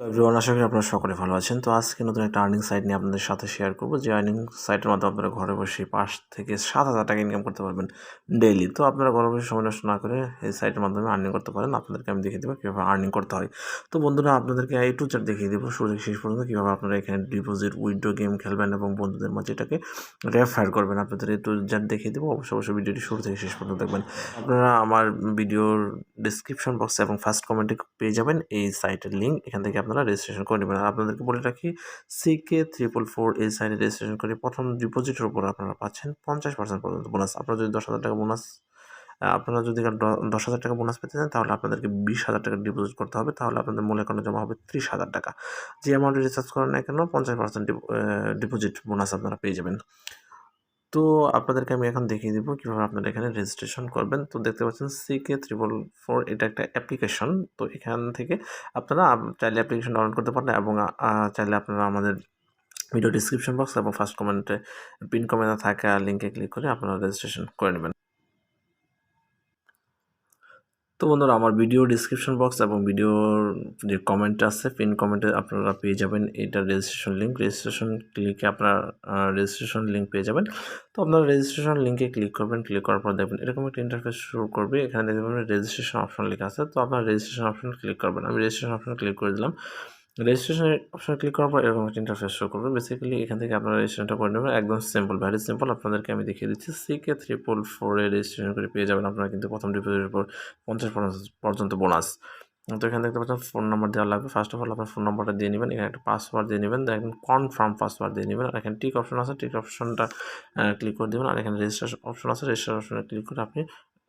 Everyone আশা করি আপনারা সকলে ভালো আছেন। তো আজকে নতুন একটা আর্নিং সাইট নিয়ে আপনাদের সাথে শেয়ার করব। যে আর্নিং সাইটের মাধ্যমে আপনারা ঘরে বসে পাঁচ থেকে সাত হাজার টাকা ইনকাম করতে পারবেন ডেইলি তো আপনারা ঘরে বসে সময় নষ্ট না করে এই সাইটের মাধ্যমে আর্নিং করতে পারেন। আপনাদেরকে আমি দেখিয়ে দেবো কীভাবে আর্নিং করতে হয়। তো বন্ধুরা, আপনাদেরকে এই টু চার দেখিয়ে দেবো। শুরু থেকে শেষ পর্যন্ত কীভাবে আপনারা এখানে ডিপোজিট উইড্রো গেম খেলবেন এবং বন্ধুদের মাঝে এটাকে রেফার করবেন। আপনাদের এই টু চার দেখিয়ে দেবো। অবশ্যই অবশ্যই ভিডিওটি শুরু থেকে শেষ পর্যন্ত দেখবেন। আপনারা আমার ভিডিওর ডিসক্রিপশন বক্সে এবং ফার্স্ট কমেন্টে পেয়ে যাবেন। এই সাইটের লিঙ্ক এখান থেকে আপনারা রেজিস্ট্রেশন করে নেবেন। আর আপনাদেরকে বলে রাখি সিকে ট্রিপল ফোর এই সাইটে রেজিস্ট্রেশন করে প্রথম ডিপোজিটের উপর আপনারা পাচ্ছেন পঞ্চাশ পার্সেন্ট পর্যন্ত বোনাস আপনারা যদি দশ হাজার টাকা বোনাস আপনারা যদি দশ হাজার টাকা বোনাস পেতে চান, তাহলে আপনাদেরকে বিশ হাজার টাকা ডিপোজিট করতে হবে। তাহলে আপনাদের মূল অ্যাকাউন্টে জমা হবে ত্রিশ হাজার টাকা। যে অ্যামাউন্টে রিচার্জ করেন না কেন, পঞ্চাশ পার্সেন্ট ডিপোজিট বোনাস আপনারা পেয়ে যাবেন। তো আপনাদেরকে আমি এখন দেখিয়ে দেবো কীভাবে আপনারা এখানে রেজিস্ট্রেশন করবেন। তো দেখতে পাচ্ছেন সিকে ত্রিপল ফোর এটা একটা অ্যাপ্লিকেশন তো এখান থেকে আপনারা চাইলে অ্যাপ্লিকেশন ডাউনলোড করতে পারেন এবং চাইলে আপনারা আমাদের ভিডিও ডিসক্রিপশন বক্স এবং ফার্স্ট কমেন্টে পিন কমেন্টে থাকা লিঙ্কে ক্লিক করে আপনারা রেজিস্ট্রেশন করে নেবেন। তো বন্ধুরা, আমার ভিডিও ডিসক্রিপশন বক্স এবং ভিডিওর যে কমেন্ট আছে পিন কমেন্টে আপনারা পেয়ে যাবেন। এটা রেজিস্ট্রেশন লিঙ্ক রেজিস্ট্রেশন ক্লিকে আপনার রেজিস্ট্রেশন লিঙ্ক পেয়ে যাবেন। তো আপনারা রেজিস্ট্রেশন লিঙ্কে ক্লিক করবেন। ক্লিক করার পর দেখবেন এরকম একটা ইন্টারফেস শুরু করবে। এখানে দেখবেন রেজিস্ট্রেশন অপশন লেখা আছে। তো আপনার রেজিস্ট্রেশন অপশন ক্লিক করবেন। আমি রেজিস্ট্রেশন অপশন ক্লিক করে দিলাম। রেজিস্ট্রেশন অপশন ক্লিক করার পর এরকম একটা ইন্টারফেস শো করবে। বেসিক্যালি এখান থেকে আপনারা রেজিস্ট্রেশনটা করে নেবেন। একদম সিম্পল ভ্যারি সিম্পল আপনাদেরকে আমি দেখিয়ে দিচ্ছি। সিকে ট্রিপল ফোরে রেজিস্ট্রেশন করে পেয়ে যাবেন আপনারা কিন্তু প্রথম ডিপোজিটের উপর পঞ্চাশ পর্যন্ত বোনাস তো এখানে দেখতে পাচ্ছেন ফোন নাম্বার দেওয়া লাগবে। ফার্স্ট অফ অল আপনার ফোন নাম্বারটা দিয়ে নেবেন। এখানে একটা পাসওয়ার্ড দিয়ে নেবেন। দেখেন কনফার্ম পাসওয়ার্ড দিয়ে নেবেন। আর এখানে টিক অপশন আছে। টিক অপশনটা ক্লিক করে দেবেন। আর এখানে রেজিস্ট্রেশন অপশন আছে। রেজিস্ট্রেশন অপশনে ক্লিক করে আপনি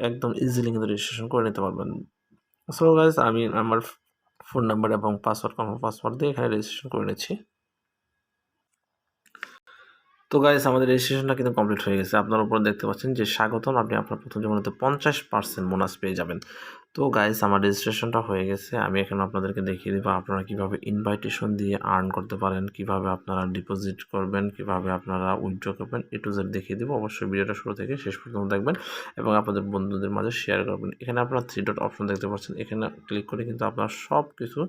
একদম ইজিলি কিন্তু রেজিস্ট্রেশন করে নিতে পারবেন। সো গাইজ আমি আমার ফোন নাম্বার এবং পাসওয়ার্ড কনফার্ম পাসওয়ার্ড দিয়ে এখানে রেজিস্ট্রেশন করে নিচ্ছি। তো গাইস আমাদের রেজিস্ট্রেশনটা কিন্তু কমপ্লিট হয়ে গেছে। আপনার উপর দেখতে পাচ্ছেন যে স্বাগতম। আপনি আপনার প্রথম জীবনেতে পঞ্চাশ পার্সেন্ট বোনাস পেয়ে যাবেন। তো গাইস আমার রেজিস্ট্রেশনটা হয়ে গেছে। আমি এখন আপনাদেরকে দেখিয়ে দিব আপনারা কীভাবে ইনভাইটেশন দিয়ে আর্ন করতে পারেন, কীভাবে আপনারা ডিপোজিট করবেন, কীভাবে আপনারা উইথড্র করবেন এ টু জেড দেখিয়ে দিব। অবশ্যই ভিডিওটা শুরু থেকে শেষ পর্যন্ত দেখবেন এবং আপনাদের বন্ধুদের মাঝে শেয়ার করবেন। এখানে আপনারা থ্রি ডট অপশন দেখতে পাচ্ছেন। এখানে ক্লিক করে কিন্তু আপনারা সব কিছু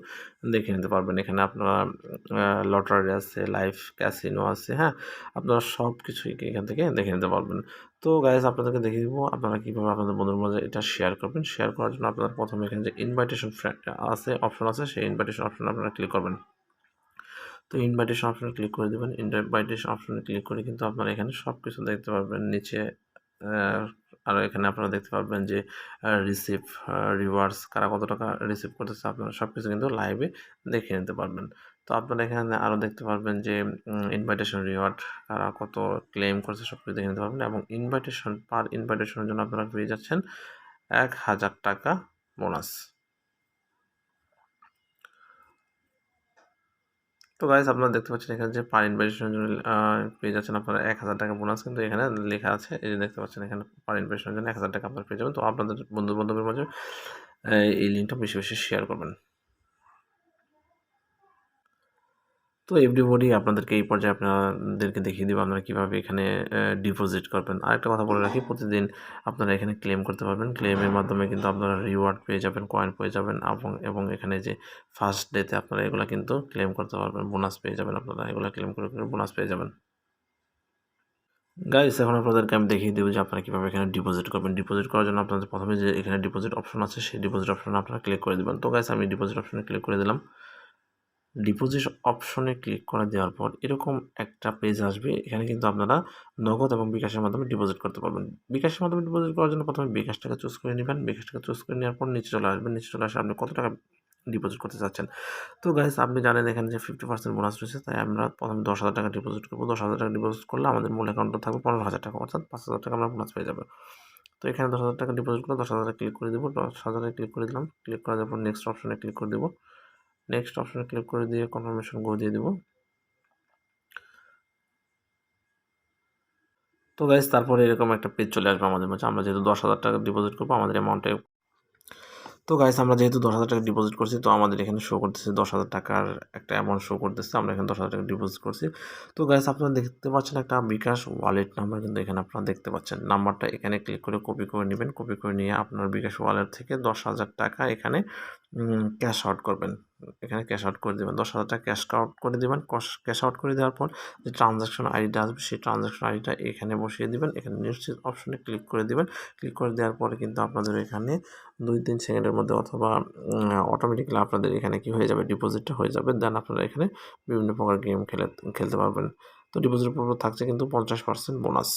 দেখে নিতে পারবেন। এখানে আপনারা লটারি আছে লাইফ ক্যাসিনো আছে হ্যাঁ? আপনারা সব কিছুই এখান থেকে দেখে নিতে পারবেন। তো গাইজ আপনাদেরকে দেখিয়ে দিব আপনারা কীভাবে আপনাদের বন্ধুর মাঝে এটা শেয়ার করবেন। শেয়ার করার জন্য আপনারা প্রথমে এখানে যে ইনভাইটেশন আছে অপশন আছে, সেই ইনভাইটেশন অপশনে আপনারা ক্লিক করবেন। তো ইনভাইটেশন অপশনে ক্লিক করে দেবেন। ইনভাইটেশন অপশনে ক্লিক করে কিন্তু আপনারা এখানে সব কিছু দেখতে পারবেন। নিচে আর এখানে আপনারা দেখতে পারবেন যে রিসিভ রিওয়ার্ডস কারা কত টাকা রিসিভ করতেছে, আপনারা সব কিছু কিন্তু লাইভে দেখে নিতে পারবেন। তো আপনারা এখানে আরও দেখতে পারবেন যে ইনভাইটেশন রিওয়ার্ড কারা কত ক্লেম করছে সব কিছু দেখে নিতে পারবেন। এবং ইনভাইটেশন পার ইনভাইটেশনের জন্য আপনারা পেয়ে যাচ্ছেন এক হাজার টাকা বোনাস। তো গাইজ আপনারা দেখতে পাচ্ছেন এখানে যে পার ইনভাইটেশনের জন্য পেয়ে যাচ্ছেন আপনারা এক হাজার টাকা বোনাস। কিন্তু এখানে লেখা আছে, এই যে দেখতে পাচ্ছেন এখানে পার ইনভাইটেশনের জন্য এক হাজার টাকা আপনারা পেয়ে যাবেন। তো আপনাদের বন্ধু বান্ধবের মাঝে এই লিঙ্কটা বেশি বেশি শেয়ার করবেন। তো এভরিবডি আপনাদেরকে এই পর্যায়ে আপনাদেরকে দেখিয়ে দিব আপনারা কীভাবে এখানে ডিপোজিট করবেন। আরেকটা কথা বলে রাখি, প্রতিদিন আপনারা এখানে ক্লেম করতে পারবেন। ক্লেমের মাধ্যমে কিন্তু আপনারা রিওয়ার্ড পেয়ে যাবেন কয়েন পেয়ে যাবেন এবং এবং এখানে যে ফার্স্ট ডেতে আপনারা এগুলো কিন্তু ক্লেম করতে পারবেন বোনাস পেয়ে যাবেন আপনারা, এগুলো ক্লেম করে করে বোনাস পেয়ে যাবেন। গাইস এখন আপনাদেরকে আমি দেখিয়ে দেবো যে আপনারা কীভাবে এখানে ডিপোজিট করবেন। ডিপোজিট করার জন্য আপনাদের প্রথমে যে এখানে ডিপোজিট অপশন আছে, সেই ডিপোজিট অপশনে আপনারা ক্লিক করে দেবেন। তো গাইস আমি ডিপোজিট অপশনে ক্লিক করে দিলাম। ডিপোজিট অপশনে ক্লিক করে দেওয়ার পর এরকম একটা পেজ আসবে। এখানে কিন্তু আপনারা নগদ এবং বিকাশের মাধ্যমে ডিপোজিট করতে পারবেন। বিকাশের মাধ্যমে ডিপোজিট করার জন্য প্রথমে বিকাশটাকে চুজ করে নেবেন। বিকাশটাকে চুজ করে নেওয়ার পর নিচে চলে আসবেন। নিচে চলে আসে আপনি কত টাকা ডিপোজিট করতে চাচ্ছেন? তো গাইস আপনি জানেন এখানে যে ফিফটি পার্সেন্ট বোনাস রয়েছে, তাই আমরা প্রথমে দশ হাজার টাকা ডিপোজিট করব। দশ হাজার টাকা ডিপোজিট করলে আমাদের মূল অ্যাকাউন্টে থাকবে পনেরো হাজার টাকা, অর্থাৎ পাঁচ হাজার টাকা আমরা বোনাস পেয়ে যাবে। তো এখানে দশ হাজার টাকা ডিপোজিট করে দশ হাজার ক্লিক করে দেবো। দশ হাজারে ক্লিক করে দিলাম। ক্লিক করার পর নেক্সট অপশনে ক্লিক করে দেবো। নেক্সট অপশনে ক্লিক করে দিয়ে কনফার্মেশন গো দিয়ে দেবো। তো গাইজ তারপরে এরকম একটা পেজ চলে আসবে আমাদের মাঝে। আমরা যেহেতু দশ হাজার টাকা ডিপোজিট করব, আমাদের অ্যামাউন্টে তো গাইস আমরা যেহেতু দশ হাজার টাকা ডিপোজিট করছি, তো আমাদের এখানে শো করতেছে দশ হাজার টাকার একটা অ্যামাউন্ট শো করতেছে। আমরা এখানে দশ হাজার টাকা ডিপোজিট করছি। তো গাইস আপনারা দেখতে পাচ্ছেন একটা বিকাশ ওয়ালেট নাম্বার কিন্তু এখানে আপনারা দেখতে পাচ্ছেন। নাম্বারটা এখানে ক্লিক করে কপি করে নেবেন। কপি করে নিয়ে আপনার বিকাশ ওয়ালেট থেকে দশ হাজার টাকা এখানে ক্যাশ আউট করবেন। এখানে ক্যাশ আউট করে দেবেন। দশ হাজার টাকা ক্যাশ আউট করে দেবেন। ক্যাশ আউট করে দেওয়ার পর যে ট্রানজ্যাকশন আইডিটা আসবে, সেই ট্রানজ্যাকশন আইডিটা এখানে বসিয়ে দিবেন। এখানে নিশ্চিত অপশনে ক্লিক করে দিবেন। ক্লিক করে দেওয়ার পরে কিন্তু আপনাদের এখানে দুই তিন সেকেন্ডের মধ্যে অথবা অটোমেটিক্যালি আপনাদের এখানে কি হয়ে যাবে? ডিপোজিটটা হয়ে যাবে। দেন আপনারা এখানে বিভিন্ন প্রকার গেম খেলে, খেলতে পারবেন। তো ডিপোজিটের পর থাকছে কিন্তু পঞ্চাশ পার্সেন্ট বোনাস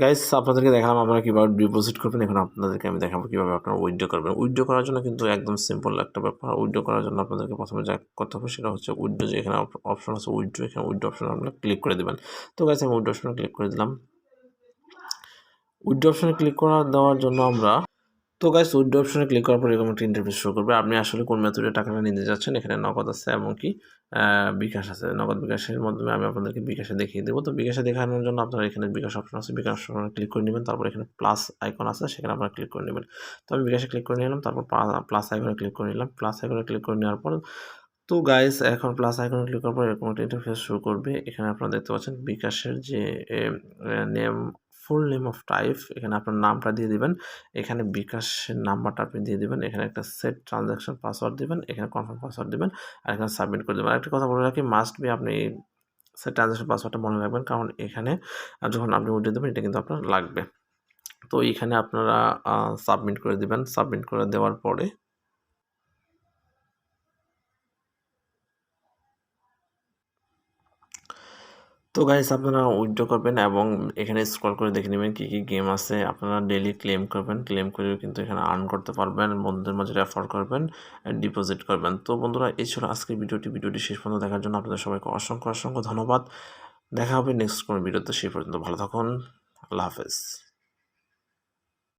গাইস আপনাদেরকে দেখালাম আপনারা কীভাবে ডিপোজিট করবেন। এখন আপনাদেরকে আমি দেখাবো কীভাবে আপনারা উইথড্র করবেন। উইড্রো করার জন্য কিন্তু একদম সিম্পল একটা ব্যাপার। উইথড্র করার জন্য আপনাদেরকে প্রথমে যা করতে হবে সেটা হচ্ছে উইড্রো যে এখানে অপশন আছে উইড্রো এখানে উইথড্র অপশন আপনারা ক্লিক করে দেবেন। তো গাইস আমি উইথড্র অপশনে ক্লিক করে দিলাম। উইড্রো অপশনে ক্লিক করা, দেওয়ার জন্য আমরা তো গাইস উইথড্র অপশনে ক্লিক করার পর এরকম একটা ইন্টারফেস শো করবে। আপনি আসলে কোন মেথডে টাকাটা নিতে যাচ্ছেন? এখানে নগদ আছে এবং কি বিকাশ আছে। নগদ বিকাশের মাধ্যমে আমি আপনাদেরকে বিকাশে দেখিয়ে দেবো। তো বিকাশে দেখানোর জন্য আপনারা এখানে বিকাশ অপশন আছে। বিকাশ অপশনে ক্লিক করে নেবেন। তারপর এখানে প্লাস আইকন আছে, সেখানে আপনারা ক্লিক করে নেবেন। তো আমি বিকাশে ক্লিক করে নিলাম তারপর প্লাস আইকনে ক্লিক করে নিলাম। প্লাস আইকনে ক্লিক করে নেওয়ার পর, তো গাইস এখন প্লাস আইকনে ক্লিক করার পর এরকম একটা ইন্টারফেস শুরু করবে। এখানে আপনারা দেখতে পাচ্ছেন বিকাশের যে name full name of type এখানে আপনার নামটা দিয়ে দিবেন। এখানে বিকাশের নাম্বারটা আপনি দিয়ে দিবেন। এখানে একটা সেট ট্রানজ্যাকশন পাসওয়ার্ড দিবেন। এখানে কনফার্ম পাসওয়ার্ড দিবেন। আর এখানে সাবমিট করে দেবেন। আরেকটা কথা বলে রাখি মাস্ট বি আপনি সেট ট্রানজ্যাকশন পাসওয়ার্ডটা মনে রাখবেন। কারণ এখানে যখন আপনি উঠে দেবেন, এটা কিন্তু আপনার লাগবে। তো এখানে আপনারা সাবমিট করে দিবেন। সাবমিট করে দেওয়ার পরে তো গাইস আপনারা উইথড্র করবেন এবং এখানে স্ক্রল করে দেখে নেবেন কী কী গেম আছে। আপনারা ডেলি ক্লেম করবেন ক্লেম করেও কিন্তু এখানে আর্ন করতে পারবেন, বন্ধুদের মাঝে রেফার করবেন ডিপোজিট করবেন। তো বন্ধুরা, এই ছিল আজকের ভিডিওটি। ভিডিওটি শেষ পর্যন্ত দেখার জন্য আপনাদের সবাইকে অসংখ্য অসংখ্য ধন্যবাদ। দেখা হবে নেক্সট কোনো ভিডিওতে সেই পর্যন্ত ভালো থাকুন। আল্লাহ হাফেজ।